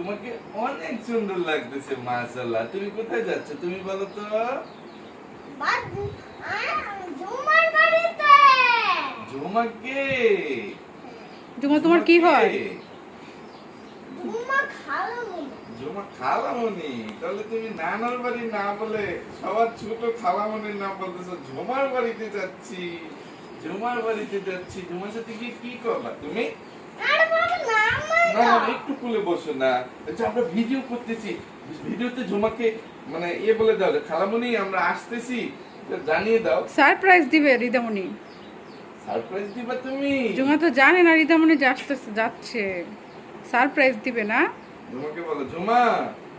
তোমাকে অনেক সুন্দর লাগতেছে মাশাআল্লাহ। তুমি কোথায় যাচ্ছ? তুমি বলো তো। ঝুমার বাড়িতে। জুমা তোমার কি হয়? খালো ঝুমা তাহলে তুমি নানার বাড়ি না বলে সবার ছোট নাম বলতেছো ঝুমার বাড়িতে যাচ্ছি। ঝুমার বাড়িতে যাচ্ছি। ঝুমার সাথে গিয়ে কি করবা তুমি? না না একটু কুলে বসো না। আচ্ছা আমরা ভিডিও করতেছি। ভিডিওতে ঝুমাকে মানে ইয়ে বলে দাও যে, খালামণি আমরা আসতেছি। জানিয়ে দাও। সারপ্রাইজ দিবে রিদামণি সারপ্রাইজ দিবা তুমি? জুমা তো জানে না রিদামণি যে আসতেছে যাচ্ছে। সারপ্রাইজ দিবে না? ঝুমাকে বলো ঝুমা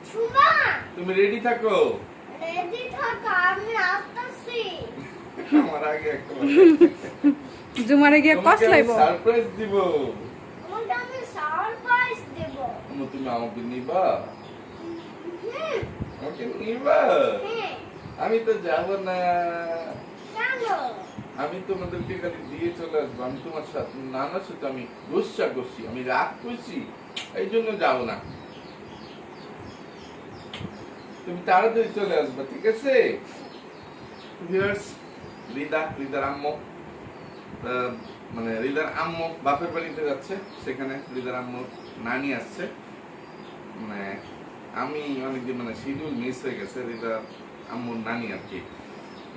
ঝুমা তুমি রেডি থাকো? রেডি থাকো আমি আসতেছি। আমার আগে একটা জুমারে গিয়ে কসলাইব। সারপ্রাইজ দিব। আম্মু, তুমি আমাকে নিবা আমাকে নিবা। হ্যাঁ। আমি তো যাব না। আমি তোমাদেরকে খালি দিয়ে চলে আসব। আমি তোমার সাথে নানার সাথে আমি গোসা করছি। আমি রাগ করছি। এই জন্য যাব না। তুমি তাড়াতাড়ি চলে আসবে ঠিক আছে? ভিউয়ার্স রিদা রিদার আম্মু। মানে রিদার আম্মু বাপের বাড়িতে যাচ্ছে। সেখানে রিদার আম্মুর নানি আসছে। মানে আমি অনেকদিন মানে শিডিউল মিস হয়ে গেছে রিদার আম্মুর নানি আর কি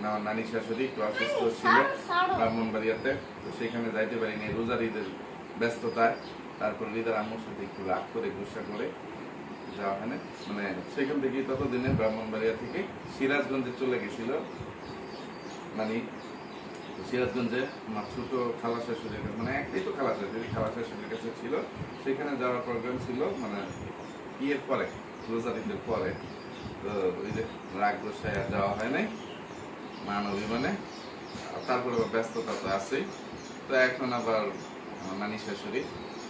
না, আমার নানি শাশুড়ি একটু অসুস্থ ছিল ব্রাহ্মণবাড়িয়াতে। তো সেখানে যাইতে পারিনি রোজার ঈদের ব্যস্ততায়। তারপর রিদার আম্মুর সাথে একটু রাগ করে গুসা করে যাওয়া হয় মানে সেখান থেকে ততদিনে ব্রাহ্মণবাড়িয়া থেকে সিরাজগঞ্জে চলে গেছিল মানে সিরাজগঞ্জে আমার ছোট খালা শাশুড়ির মানে একটাই তো খালা শাশুড়ি খালা শাশুড়ির কাছে ছিল। সেখানে যাওয়ার প্রোগ্রাম ছিল মানে ইয়ের পরে রোজার ঈদের পরে, তো ওই যে রাগ গোসায় যাওয়া হয় নাই মান অভিমানে তারপরে ব্যস্ততা তো আছেই। তো এখন আবার নানি শাশুড়ি,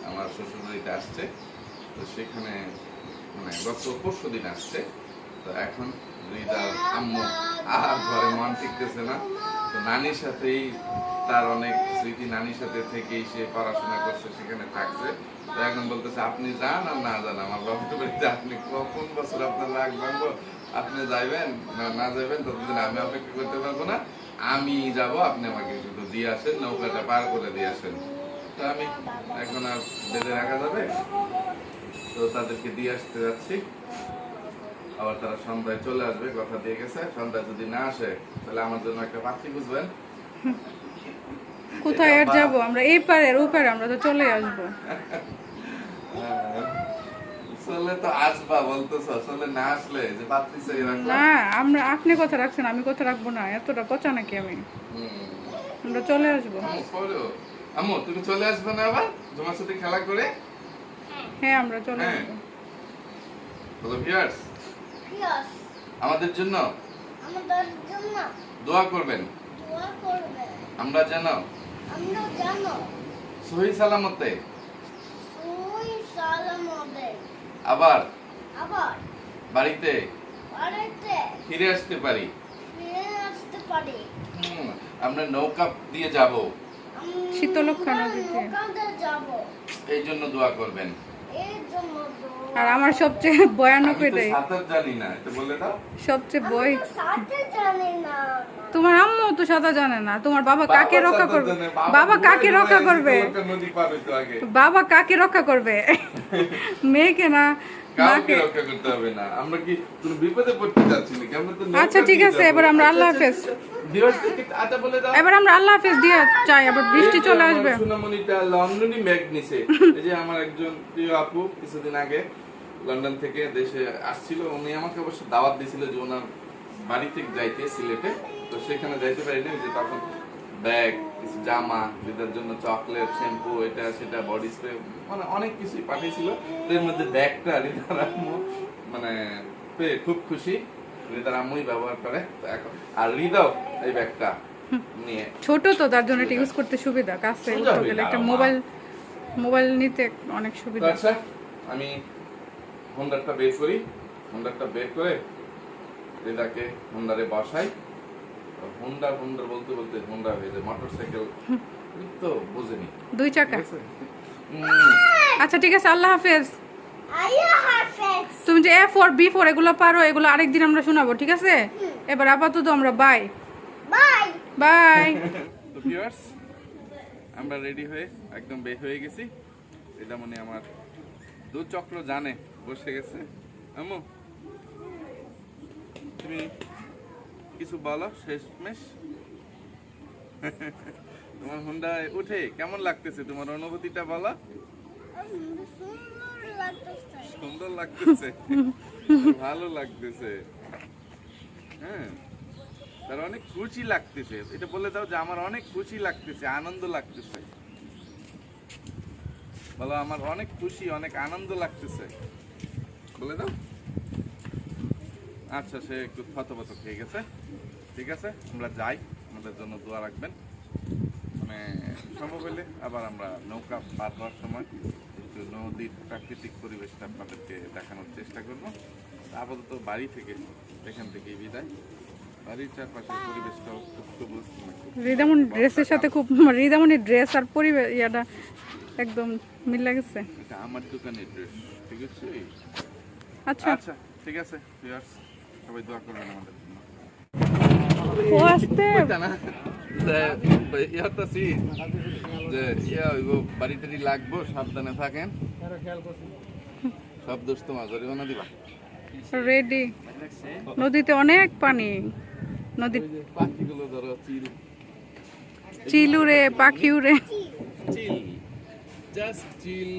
আমার শ্বশুরবাড়িতে আসছে। তো সেখানে মানে গত পরশু দিন আসছে। তো এখন রিদার আম্মু আর ঘরে মন টিকতেছে না। তো নানির সাথেই তার অনেক স্মৃতি, নানির সাথে থেকেই সে পড়াশোনা করছে, সেখানে থাকছে। তো এখন বলতেছে, আপনি যান আর না যান, আমার বাবার বাড়িতে আপনি কখন বছর আপনার রাগ ভাঙবো? আপনি যাইবেন না না যাইবেন ততদিন আমি অপেক্ষা করতে পারব না। আমি যাব, আপনি আমাকে শুধু দিয়ে আসেন, নৌকাটা পার করে দিয়ে আসেন। তো আমি এখন আর বেঁধে রাখা যাবে? তো তাদেরকে দিয়ে আসতে যাচ্ছি। আবার তারা সন্ধ্যায় চলে আসবে কথা দিয়ে গেছে। সন্ধ্যায় যদি না আসে তাহলে আমার জন্য একটা পাত্রী বুঝবেন কোথায় আর যাব আমরা? এই পারে ও পারে আমরা তো চলে আসব। চলে তো আসবা বলতেছ চলে না আসলে যে পাত্রী চাই না। আমরা আপনি কথা রাখছেন আমি কথা রাখব না এতটা পচা নাকি আমি? আমরা চলে আসব। আম্মু, তুমি চলে আসবে না আবার? তোমার সাথে খেলা করে? হ্যাঁ আমরা চলে হ্যাঁ। আসব। ভিউয়ার্স পিয়াস আমাদের জন্য? আমাদের জন্য। দোয়া করবেন। দোয়া করবে আমরা যেন আমরা জানো। সহি সালামতে। আবার? আবার? বাড়িতে? বাড়িতে। ফিরে আসতে পারি। ফিরে আসতে পারি। আমরা নৌকা দিয়ে যাব। শীতলক্ষা নদীতে। নৌকাতে যাব। এই জন্য দোয়া করবেন। আর আমার সবচেয়ে ভয়ানক এটাই। সাঁতার জানি না এটা বলে দাও। সবচেয়ে বই তোমার আম্মু তো সাঁতার জানে না তোমার বাবা কাকে রক্ষা করবে? বাবা কাকে রক্ষা করবে? শীতলক্ষা নদী পার হইতো আগে বাবা কাকে রক্ষা করবে? মেয়েকে না আচ্ছা, ঠিক আছে, এবার আমরা আল্লাহ হাফেজ। এবার আমরা আল্লাহ হাফেজ দিয়ে চাই আবার বৃষ্টি চলে আসবে। সোনামণিটা লন্ডনই ব্যাগ নিছে। এই যে আমার একজন প্রিয় আপু কিছুদিন আগে লন্ডন থেকে দেশে আসছিল উনি আমাকে অবশ্য দাওয়াত দিয়েছিল যে ওনার বাড়িতে যাইতে সিলেটে। তো সেখানে যাইতে পারিনি যে তখন ব্যাগ কিছু জামা যেটার জন্য চকলেট শ্যাম্পু এটা সেটা বডি স্প্রে মানে অনেক কিছুই পাঠিয়েছিল। এর মধ্যে ব্যাগটা রিদার মানে পেয়ে খুব খুশি। রিদার আম্মুই ব্যবহার করে তো এখন আর রিদাও এই ব্যাগটা নিয়ে। ছোট তো তার জন্য এটা ইউজ করতে সুবিধা। কাছে গেলে একটা মোবাইল মোবাইল নিতে অনেক সুবিধা। আচ্ছা আমি হোন্ডারটা বের করি। হোন্ডারটা বের করে রেদাকে হোন্ডারে বসাই। হোন্ডা হোন্ডা বলতে বলতে হোন্ডা হয়ে যায় মোটর সাইকেল তো বোঝেনি। দুই চাকা। আচ্ছা ঠিক আছে আল্লাহ হাফেজ। তুমি যে এ ফোর বি ফোর এগুলো পারো এগুলো আরেকদিন আমরা শোনাবো ঠিক আছে? এবার আপাতত আমরা বাই বাই বাই তো ভিউয়ার্স আমরা রেডি হয়ে একদম বের হয়ে গেছি। এটা মনে আমার দু চক্র জানে বসে গেছে। আমু তুমি কিছু বলো শেষমেশ? তোমার হুন্ডায় উঠে কেমন লাগতেছে? তোমার অনুভূতিটা বলো। সুন্দর লাগতেছে। ভালো লাগতেছে। হ্যাঁ। তার অনেক খুশি লাগতেছে। এটা বলে দাও যে আমার অনেক খুশি লাগতেছে, আনন্দ লাগতেছে। বলো, আমার অনেক খুশি, অনেক আনন্দ লাগতেছে। বলে দাও। আচ্ছা সে একটু থতপত খেয়ে গেছে। ঠিক আছে, আমরা যাই। আমাদের জন্য দোয়া রাখবেন। মানে সম্ভব হলে আবার আমরা নৌকা পার হওয়ার সময়। একটু নদীর প্রাকৃতিক পরিবেশটা আপনাদেরকে দেখানোর চেষ্টা করব। আপাতত বাড়ি থেকে এখান থেকে বিদায়। বাড়ির চারপাশের পরিবেশটাও খুব সবুজ মানে রিদামন ড্রেসের সাথে খুব রিদামনের ড্রেস আর পরিবেশ ইয়াটা একদম মিল লাগছে। এটা আমার দোকানের ড্রেস ঠিক আছে? আচ্ছা। আচ্ছা ঠিক আছে viewers, সবাই দোয়া করবেন আমাদের জন্য। ও আসতে। না। যে তো সি যে ইয়া হইব বাড়ি টাড়ি লাগবো সাবধানে থাকেন। সব দোষ তোমার জরিমানা দিবা। রেডি নদীতে অনেক পানি। নদী পাখিগুলো ধরো চিল। চিলুরে পাখিউরে জাস্ট চিল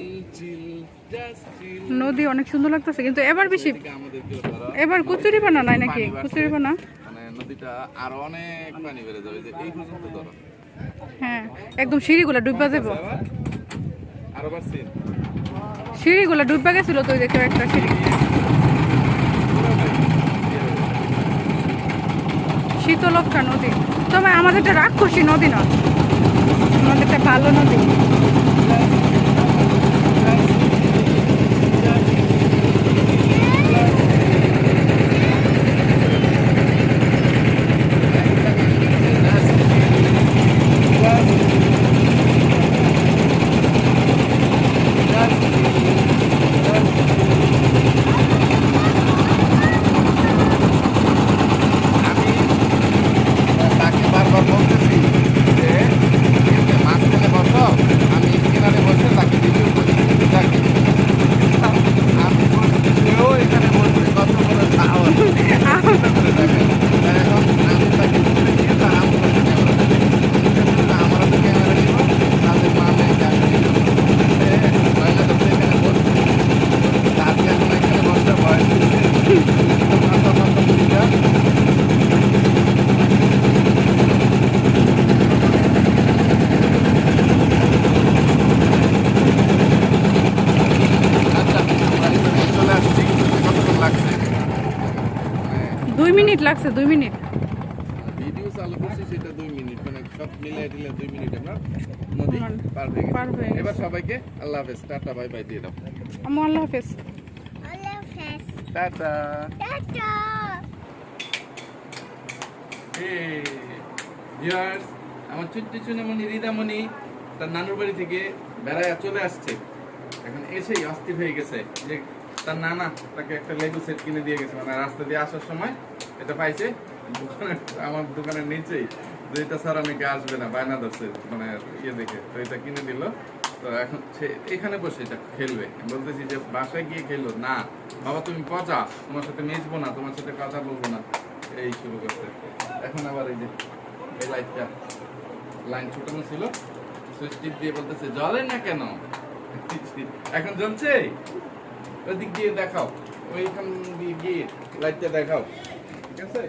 নদী অনেক সুন্দর লাগতেছে কিন্তু এবার বেশি এবার কুচুরি পানা নাই নাকি। কুচুরি মানে নদীটা আরও অনেক পানি বেড়ে যাবে যে এই পর্যন্ত ধরো। হ্যাঁ একদম সিঁড়িগুলো ডুববা যাব আরও বাড়ছে? সিঁড়িগুলো ডুববা গেছিল তো দেখো একটা সিঁড়ি। শীতলক্ষা নদী। তবে আমাদেরটা রাক্ষসী নদী না আমাদেরটা ভালো নদী আমি তাকে বারবার বলতেছি যে এতে মাঝখানে বসো আমি কিনারে বসে তাকে রিভিউ করি তাকে আমি বলছি সেও এখানে বসবে কত বড় সাহস এখন আমি তাকে বলে দিয়ে তার আমার কাছে ক্যামেরা দেবে আমার হাতে ক্যামেরা নিব তাদের মামে ক্যামেরা নিব মহিলা তো এখানে বসবে তাকে এখন এখানে বসতে ভয় মাথা মাথা বুঝা আচ্ছা বাড়িতে নিয়ে চলে আসছি কতক্ষণ লাগছে দুই মিনিট লাগছে দুই মিনিট। ভিডিও চালু করছি সেটা দুই মিনিট। মানে সব মিলিয়ে দিলে দুই মিনিট আমরা নদী পার হয়ে পার গেছি। এবার সবাইকে আল্লাহ হাফেজ টাটা বাই বাই দিয়ে দাও। আমু আল্লাহ হাফেজ। আল্লাহ হাফেজ টাটা। টাটা ভিউয়ার্স আমার ছোট্ট চুনামণি রিদামণি তার নানুর বাড়ি থেকে বেড়ায় চলে আসছে। এখন এসেই অস্থির হয়ে গেছে যে তার নানা, তাকে একটা লেবু সেট কিনে দিয়ে গেছে। মানে রাস্তা দিয়ে আসার সময় এটা পাইছে। আমার দোকানের নিচেই। যে এটা নাকি আসবে না, বায়না ধরছে মানে ইয়ে দেখে। তো এটা কিনে দিল। তো এখন সে এখানে বসে এটা খেলবে। বলতেছি যে, বাসায় গিয়ে খেলো? না। বাবা, তুমি পচা। তোমার সাথে মিশবো না, তোমার সাথে কথা বলব না। এই শুরু করছে। এখন আবার এই যে, এই লাইটটা লাইন ছুটানো ছিল। সুইচ টিপ দিয়ে বলতেছে, জ্বলে না কেন? এখন জ্বলছে? ওদিক দিয়ে দেখাও। ওইখান দিয়ে গিয়ে লাইটটা দেখাও। ঠিক আছে?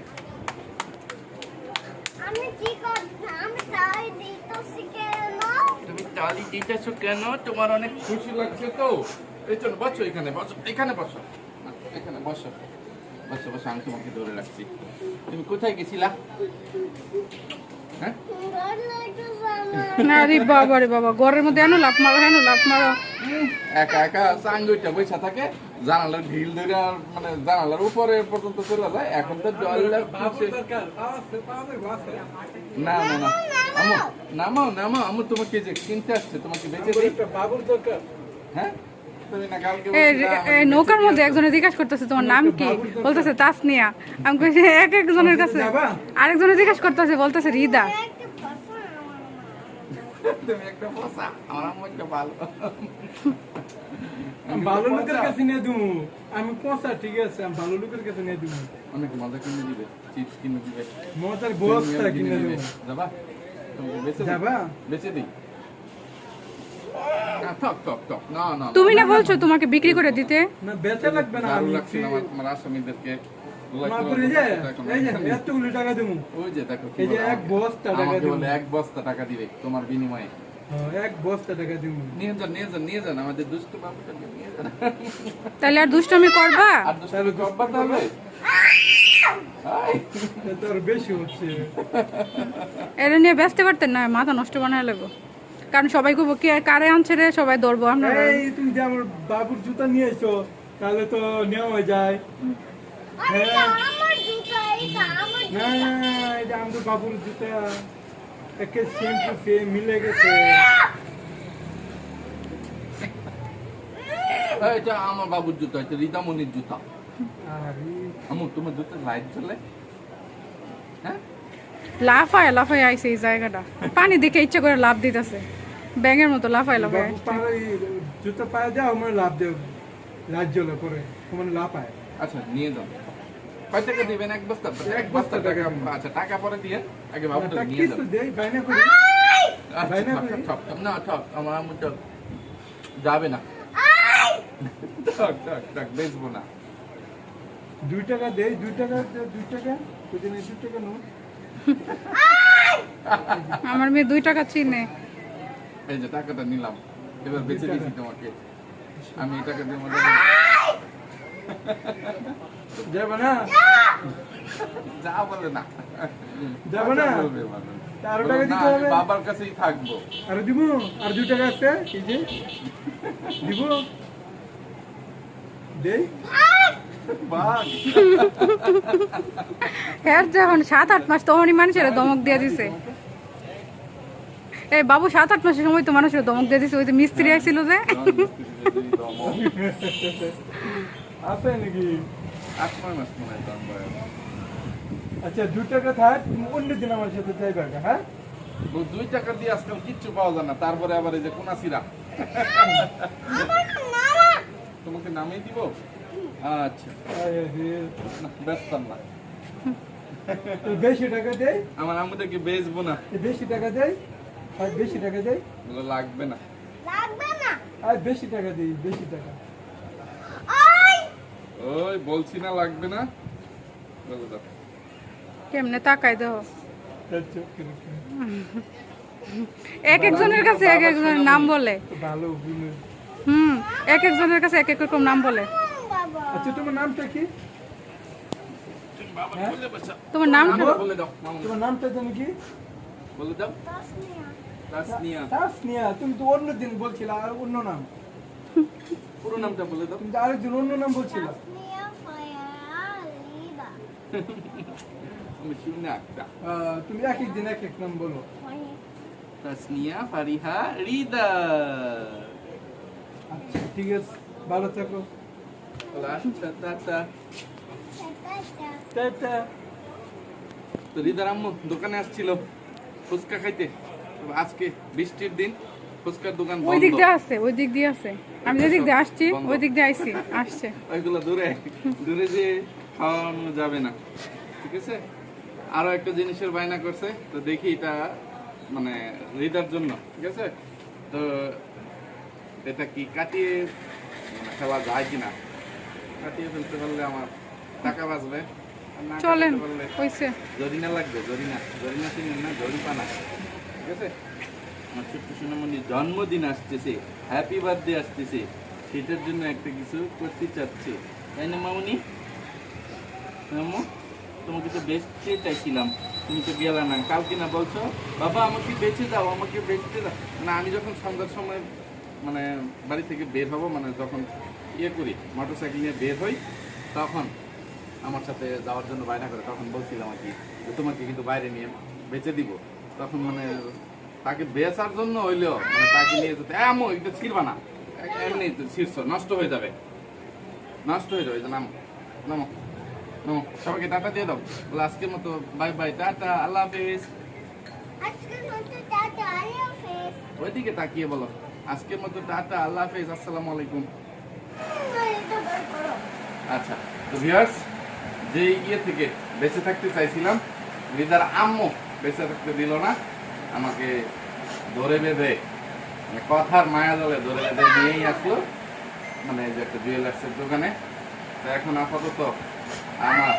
তুমি তালি দিতেছো কেন? তোমার অনেক খুশি লাগছে তো। এই চলো বসো এখানে বসো। এখানে বসো। এখানে বসো। বসো বসো আমি তোমাকে ধরে রাখছি। তুমি কোথায় গেছিলা? হ্যাঁ? না রে বাবা রে বাবা ঘরের মধ্যে এনো লাফ মারো হেন লাফ মারো। একা একা সাঙ্গুইটা বৈশা থাকে জানালার ঢিল ধরে মানে জানালার উপরে পর্যন্ত চলে যায় এখন তো জল না না না আমু নামাও নামাও আমু তোমাকে যে কিনতে আসছে তোমাকে বেঁচে দিই। বাবুর দরকার। হ্যাঁ? নৌকার মধ্যে একজনে জিজ্ঞাসা করতেছে তোমার নাম কি? বলতেছে তাসনিয়া। আমি কইছি এক একজনের কাছে? আরেকজনে জিজ্ঞাসা করতেছে বলতেছে রিদা। একটা কথা আমার মা আসো। তুমি একটা পোষা আমার আম্মু একটা ভালো লোকের কাছে নিয়ে দিবো আমি পচা ঠিক আছে আমি ভালো লোকের কাছে নিয়ে দিবো অনেক মজা কিনে দিবে চিপস কিনে দিবে। মজার বস্তা কিনে দেবো। যাবা? তোমাকে বেচে যাবা? বেচে দিই না, থাক থাক থাক না না না। তুমি না বলছো তোমাকে বিক্রি করে দিতে? না বেচা লাগবে না আমি লাগছে না আমার আমার আসামিদেরকে। লাখ মা লাখ করে যে টাকা এই যে না। এতগুলো টাকা দেবো। ওই যে দেখো কি এই যে বলে, এক বস্তা টাকা আমাকে দেবো। বলে এক বস্তা টাকা দিবে তোমার বিনিময়ে। এক বস্তা টাকা দেবো। নিয়ে যান নিয়ে যান নিয়ে যান আমাদের দুষ্ট বাবুটাকে নিয়ে যান। তাহলে আর দুষ্টমি করবা? এটা নিয়ে ব্যস্ত পারতেন না মাথা নষ্ট বানায় লাগবো। কারণ সবাই কইব কে কারে আনছে রে? সবাই ধরবো আমরা। এই তুমি যে আমার বাবুর জুতা নিয়ে এসো তাহলে তো নেওয়া হয়ে যায়। আরে আমার জুতা এটা আমার না না এটা আমাদের বাবুর জুতা একে সেম টু সেম মিলে গেছে। এটা আমার বাবুর জুতা এটা রীতামণির জুতা। আমু তোমার জুতা লাইট চলে হ্যাঁ? লাফায় লাফায় আইছে এই জায়গাটা। পানি দেখে ইচ্ছা করে লাভ দিতেছে। ব্যাঙের মতো লাফায় লাফায়। বাবু পায়ে জুতা যাও আমার লাভ দেও লাজ জ্বলে পরে তোমার লাভ পায় আচ্ছা নিয়ে কয় টাকা দিবেন? এক বস্তা এক বস্তা টাকা। আচ্ছা টাকা পরে দিয়ে আগে বাবুটা একটা নিয়ে কিছু যান দেই বাইনা করি। আচ্ছা, বাইনা ঠক, করি? ঠক, ঠক, না ঠক আমার ঠক। যাবে না। ঠক ঠক ঠক বেচবো না। দুই টাকা দেই দুই টাকা দে, দুই টাকা? দুই টাকা নো? আমার মেয়ে দুই টাকা চিনে। এই যে টাকাটা নিলাম এবার বেঁচে দিয়েছি তোমাকে। আমি এই টাকা দিয়ে মজা যাবে না? যা বলে না। যাবে না? কথা বলবে মানুষ। আরও টাকা দিতে হবে? বাবার কাছেই থাকব। আর দিব? আর দুই টাকা আছে? এই যে। দিব? হ্যাঁ যখন সাত আট মাস তখনই মানুষের দমক দিয়ে দিছে। এই বাবু সাত আট মাসের সময় তো মানুষের দমক দিয়ে দিছে ওই যে মিস্ত্রি আসছিল যে। আছে নাকি? আট নয় মাস মনে হয় আচ্ছা দুই টাকা থাক অন্য দিন আমার সাথে যাইবা হ্যাঁ? দুই টাকা দিয়ে আজকাল কিচ্ছু পাওয়া যায় না তারপরে আবার এই যে কোনাসিরা তোমাকে নামিয়ে দিব? আচ্ছা। ব্যস্তাম না। বেশি টাকা দেয় আমার আম্মুটাকে বেচবো না। বেশি টাকা দেই? আর বেশি টাকা দেই? এগুলো লাগবে না। লাগবে না। আর বেশি টাকা দেই বেশি টাকা। ওই! বলছি না লাগবে না। বলে দাও। কেমনে তাকাই দেহ আচ্ছা. এক একজনের কাছে এক একজনের নাম বলে। ভালো। হুম এক একজনের কাছে এক এক রকম নাম বলে। আচ্ছা তোমার নামটা কি? হ্যাঁ? তোমার নাম কি? বলে দাও। মামু, তোমার নামটা জানি কি? বলে দাও। তাসনিয়া। তাসনিয়া তুমি তো অন্য দিন বলছিলে আর অন্য নাম। পুরো নামটা বলে দাও। তুমি তো আরেকজন অন্য নাম বলছিলে। তাসনিয়া ফায়া লিদা আমি না একটা। আহ, তুমি এক এক দিন এক এক নাম বলো। তাসনিয়া ফারিহা রিদা। আচ্ছা ঠিক আছে ভালো থাকো। আচ্ছা তো রিদার আম্মু দোকানে আসছিল ফুচকা খাইতে। আজকে বৃষ্টির দিন ফুচকার দোকান ওই দিক দিয়ে আসছে ওই দিক দিয়ে আছে। আমি যে দিক দিয়ে আসছি ওই দিক দিয়ে আইছি আসছে। ওইগুলো দূরে দূরে যে খাওয়ানো যাবে না ঠিক আছে? আরও একটা জিনিসের বায়না করছে তো দেখি এটা মানে রিদার জন্য ঠিক আছে? তো এটা কি কাটিয়ে মানে খেলা যায় কিনা? কাটিয়ে ফেলতে পারলে আমার টাকা বাঁচবে না চলেন পারলে জরিনা লাগবে জরিনা। জরিনা চিনেন না জরিপানা। ঠিক আছে? আমার ছোট্ট সোনামণির জন্মদিন আসতেছে হ্যাপি বার্থডে আসতেছে। সেটার জন্য একটা কিছু করতে চাচ্ছি। তাই না, মামুনি? মামু, তোমাকে তো বেচতে চাইছিলাম। তুমি তো গেলে না। কালকে না বলছো? বাবা, আমাকে বেঁচে দাও, আমাকে বেচতে দাও। না, আমি যখন সন্ধ্যার সময় মানে বাড়ি থেকে বের হব মানে যখন ইয়ে করি মোটর সাইকেল নিয়ে বের হই, তখন আমার সাথে যাওয়ার জন্য বায়না করে, তখন বলছিলাম আর কি তোমাকে কিন্তু বাইরে নিয়ে বেঁচে দিব। তখন মানে তাকে বেচার জন্য হইলেও মানে তাকে নিয়ে যেতে এমন এটা ছিড়বা না। এমনি শীর্ষ নষ্ট হয়ে যাবে। নষ্ট হয়ে যাবে নামো নামো নামো সবাইকে টাটা দিয়ে দাও। বলে আজকের মতো বাই বাই টাটা আল্লাহ হাফেজ। ওইদিকে তাকিয়ে বলো আজকের মতো টাটা আল্লাহ হাফেজ আসসালামু আলাইকুম। আচ্ছা তো ভিউয়ার্স যে ইয়ে থেকে বেঁচে থাকতে চাইছিলাম রিদার আম্মু। বেঁচে থাকতে দিল না। আমাকে ধরে বেঁধে মানে কথার মায়া দলে ধরে বেঁধে নিয়েই আসলো মানে যে একটা জুয়েলার্সের দোকানে। তো এখন আপাতত আমার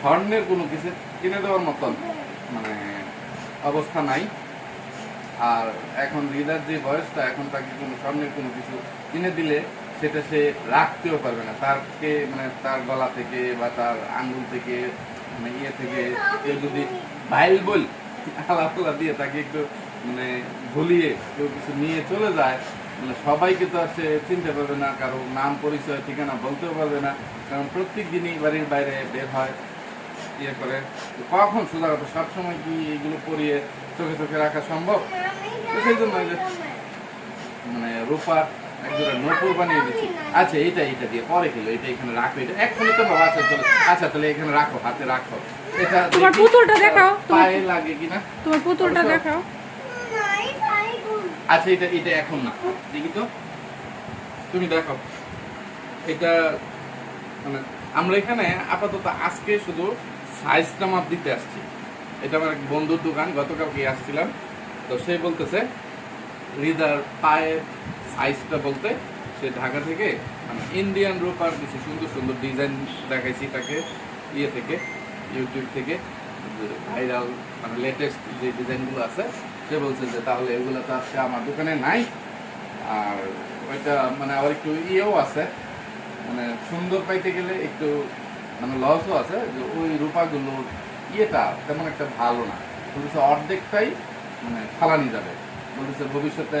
স্বর্ণের কোনো কিছু কিনে দেওয়ার মতন মানে অবস্থা নাই। আর এখন হৃদার যে বয়সটা, এখন তাকে কোনো স্বর্ণের কোনো কিছু কিনে দিলে সেটা সে রাখতেও পারবে না। তারকে মানে তার গলা থেকে বা তার আঙ্গুল থেকে মানে ইয়ে থেকে কেউ যদি বাইল বল আলাপালা দিয়ে তাকে একটু মানে ভুলিয়ে কেউ কিছু নিয়ে চলে যায় মানে সবাইকে তো আর সে চিনতে পারবে না, কারও নাম, পরিচয়, ঠিকানা বলতেও পারবে না, কারণ প্রত্যেক দিনই বাড়ির বাইরে বের হয় ইয়ে করে। কখন সোজা কথা, সবসময় কি এগুলো পরিয়ে চোখে চোখে রাখা সম্ভব? সেই জন্য মানে রূপার একজোড়া নপুর বানিয়ে দিচ্ছি। আচ্ছা এটা এটা দিয়ে পরে খেলো এটা এখানে রাখো এটা এক্ষুনি তো বাবা আচ্ছা চলো আচ্ছা তাহলে এখানে রাখো হাতে রাখো। এটা তোমার পুতুলটা দেখাও, পায়ে লাগে কিনা? তোমার পুতুলটা দেখাও। নাই তাই গুণ আচ্ছা এটা এটা এখন না। দেখি তো। তুমি দেখো এটা মানে আমরা এখানে আপাতত আজকে শুধু সাইজটা মাপ দিতে আসছি। এটা আমার এক বন্ধুর দোকান গতকালকে আসছিলাম। তো সে বলতেছে হৃদার পায়ের সাইজটা বলতে, সে ঢাকা থেকে মানে ইন্ডিয়ান রূপার কিছু সুন্দর সুন্দর ডিজাইন দেখাইছি তাকে ইয়ে থেকে ইউটিউব থেকে ভাইরাল মানে লেটেস্ট যে ডিজাইনগুলো আছে, সে বলছে যে তাহলে এগুলো তো আজকে আমার দোকানে নাই। আর ওইটা মানে আবার একটু ইয়েও আছে মানে সুন্দর পাইতে গেলে একটু মানে লসও আছে, যে ওই রূপাগুলোর ইয়েটা তেমন একটা ভালো না। বলতেছে অর্ধেকটাই মানে ফালানি যাবে। বলতেছে ভবিষ্যতে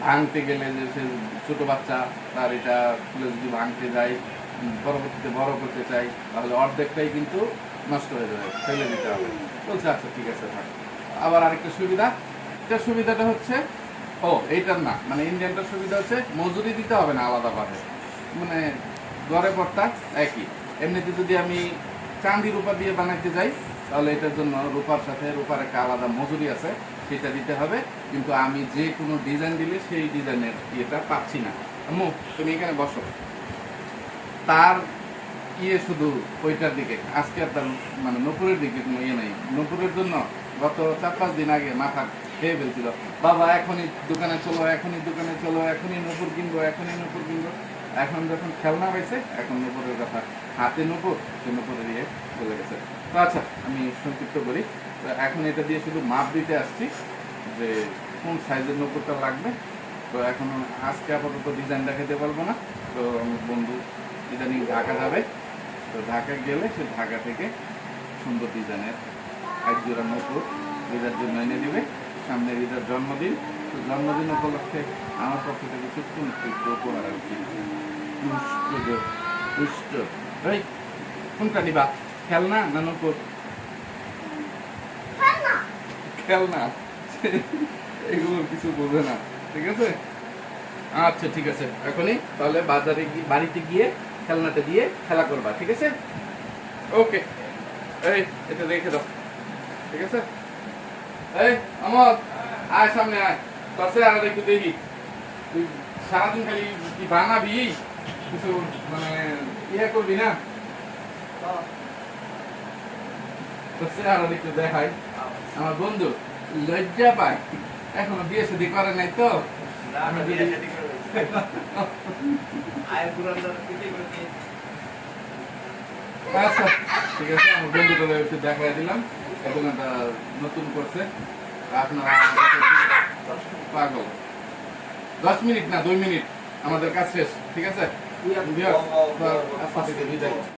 ভাঙতে গেলে যে সে ছোটো বাচ্চা, তার এটা খুলে যদি ভাঙতে যায় পরবর্তীতে বড় করতে চাই তাহলে অর্ধেকটাই কিন্তু নষ্ট হয়ে যাবে, ফেলে দিতে হবে। বলছে আচ্ছা ঠিক আছে, থাক। আবার আরেকটা সুবিধা, এটা সুবিধাটা হচ্ছে, ও, এইটার না মানে ইন্ডিয়ানটার সুবিধা হচ্ছে, মজুরি দিতে হবে না আলাদাভাবে মানে গড়ে পড়তা একই। এমনিতে যদি আমি চাঁদি রূপা দিয়ে বানাইতে যাই, তাহলে এটার জন্য রূপার সাথে রূপার একটা আলাদা মজুরি আছে। সেটা দিতে হবে, কিন্তু আমি যে কোনো ডিজাইন দিলে সেই ডিজাইনের ইয়েটা পাচ্ছি না। আম্মু, তুমি এখানে বসো। তার ইয়ে শুধু ওইটার দিকে, আজকে আর তার মানে নপুরের দিকে কোনো ইয়ে নেই। নপুরের জন্য গত চার পাঁচ দিন আগে মাথা খেয়ে ফেলছিল। বাবা, এখনই দোকানে চলো, এখনই দোকানে চলো, এখনই নপুর কিনবো, এখনই নপুর কিনবো। এখন যখন খেলনা পাইছে এখন নপুরের কথা। হাতে নপুর, সে নপুরে দিয়ে চলে গেছে। তো আচ্ছা আমি সংক্ষিপ্ত করি। এখন এটা দিয়ে শুধু মাপ দিতে আসছি যে কোন সাইজের নপুরটা লাগবে। তো এখন আজকে আপাতত ডিজাইন দেখাতে পারব না। তো আমার বন্ধু ইদানিং ঢাকা যাবে। তো ঢাকা গেলে সে ঢাকা থেকে সুন্দর ডিজাইনের এক জোড়া নপুর রিদার জন্য এনে দিবে। সামনে রিদার জন্মদিন। তো জন্মদিন উপলক্ষে আমার পক্ষ থেকে একটু উপহার আর কি। পুষ্ট পুষ্ট কোনটা নিবা? খেলনা না নপুর খেলনা খেলনা এগুলো কিছু বোঝে না। ঠিক আছে? আচ্ছা ঠিক আছে। এখনই তাহলে বাজারে গিয়ে, বাড়িতে গিয়ে খেলনাটা দিয়ে খেলা করবা, ঠিক আছে? ওকে। এই, এটা রেখে দাও। ঠিক আছে? এই আমার আয় সামনে আয়। পাশে আর একটু দেখি তুই সারাদিন খালি কি বানাবি? কিছু মানে ইয়ে করবি না? পাশে আর একটু দেখাই। আমার বন্ধু লজ্জা পায়। এখনও বিয়ে শাদী করে নাই তো। আচ্ছা ঠিক আছে আমার একটু দেখাই দিলাম। এখন একটা নতুন করছে। আপনারা পাগল। দশ মিনিট না দুই মিনিট। আমাদের কাজ শেষ ঠিক আছে? বিদায়।